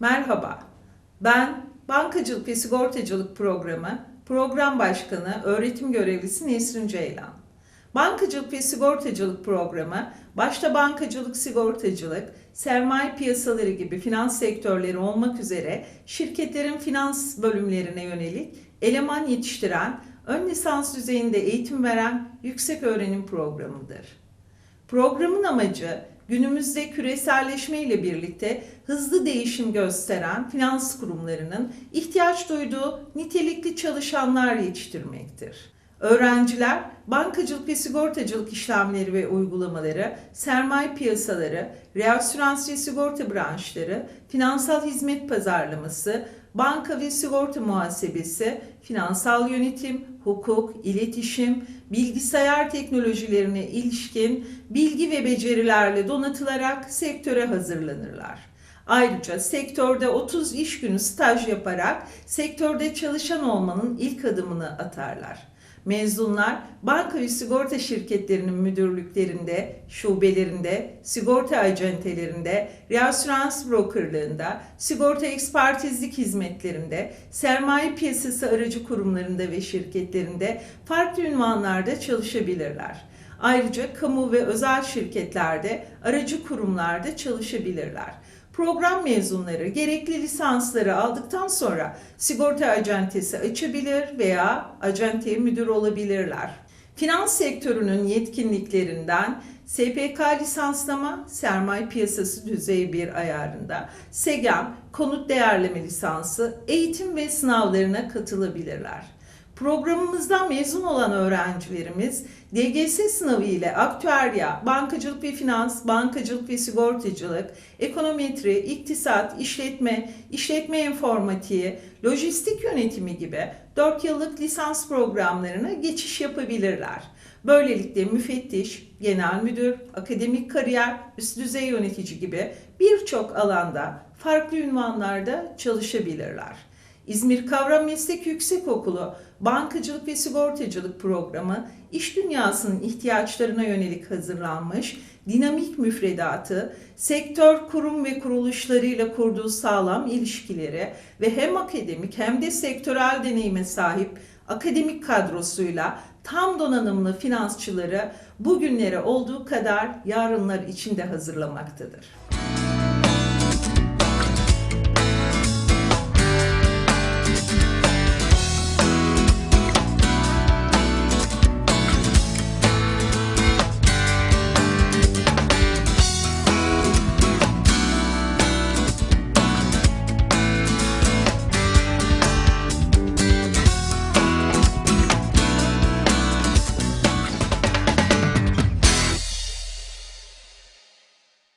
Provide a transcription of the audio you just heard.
Merhaba, ben Bankacılık ve Sigortacılık Programı Program Başkanı Öğretim Görevlisi Nesrin Ceylan. Bankacılık ve Sigortacılık Programı, başta bankacılık, sigortacılık, sermaye piyasaları gibi finans sektörleri olmak üzere şirketlerin finans bölümlerine yönelik eleman yetiştiren, ön lisans düzeyinde eğitim veren yüksek öğrenim programıdır. Programın amacı günümüzde küreselleşme ile birlikte hızlı değişim gösteren finans kurumlarının ihtiyaç duyduğu nitelikli çalışanlar yetiştirmektir. Öğrenciler bankacılık ve sigortacılık işlemleri ve uygulamaları, sermaye piyasaları, reasürans ve sigorta branşları, finansal hizmet pazarlaması, banka ve sigorta muhasebesi, finansal yönetim, hukuk, iletişim, bilgisayar teknolojilerine ilişkin bilgi ve becerilerle donatılarak sektöre hazırlanırlar. Ayrıca sektörde 30 iş günü staj yaparak sektörde çalışan olmanın ilk adımını atarlar. Mezunlar banka ve sigorta şirketlerinin müdürlüklerinde, şubelerinde, sigorta acentelerinde, reasürans brokerlığında, sigorta ekspertizlik hizmetlerinde, sermaye piyasası aracı kurumlarında ve şirketlerinde farklı ünvanlarda çalışabilirler. Ayrıca kamu ve özel şirketlerde, aracı kurumlarda çalışabilirler. Program mezunları gerekli lisansları aldıktan sonra sigorta acentesi açabilir veya acenteye müdür olabilirler. Finans sektörünün yetkinliklerinden SPK lisanslama, sermaye piyasası düzeyi bir ayarında, SEGEM, konut değerleme lisansı, eğitim ve sınavlarına katılabilirler. Programımızdan mezun olan öğrencilerimiz DGS sınavı ile aktüerya, bankacılık ve finans, bankacılık ve sigortacılık, ekonometri, iktisat, işletme, işletme informatiği, lojistik yönetimi gibi 4 yıllık lisans programlarına geçiş yapabilirler. Böylelikle müfettiş, genel müdür, akademik kariyer, üst düzey yönetici gibi birçok alanda farklı ünvanlarda çalışabilirler. İzmir Kavram Meslek Yüksekokulu Bankacılık ve Sigortacılık Programı iş dünyasının ihtiyaçlarına yönelik hazırlanmış dinamik müfredatı, sektör kurum ve kuruluşlarıyla kurduğu sağlam ilişkileri ve hem akademik hem de sektörel deneyime sahip akademik kadrosuyla tam donanımlı finansçıları bugünlere olduğu kadar yarınlar içinde hazırlamaktadır.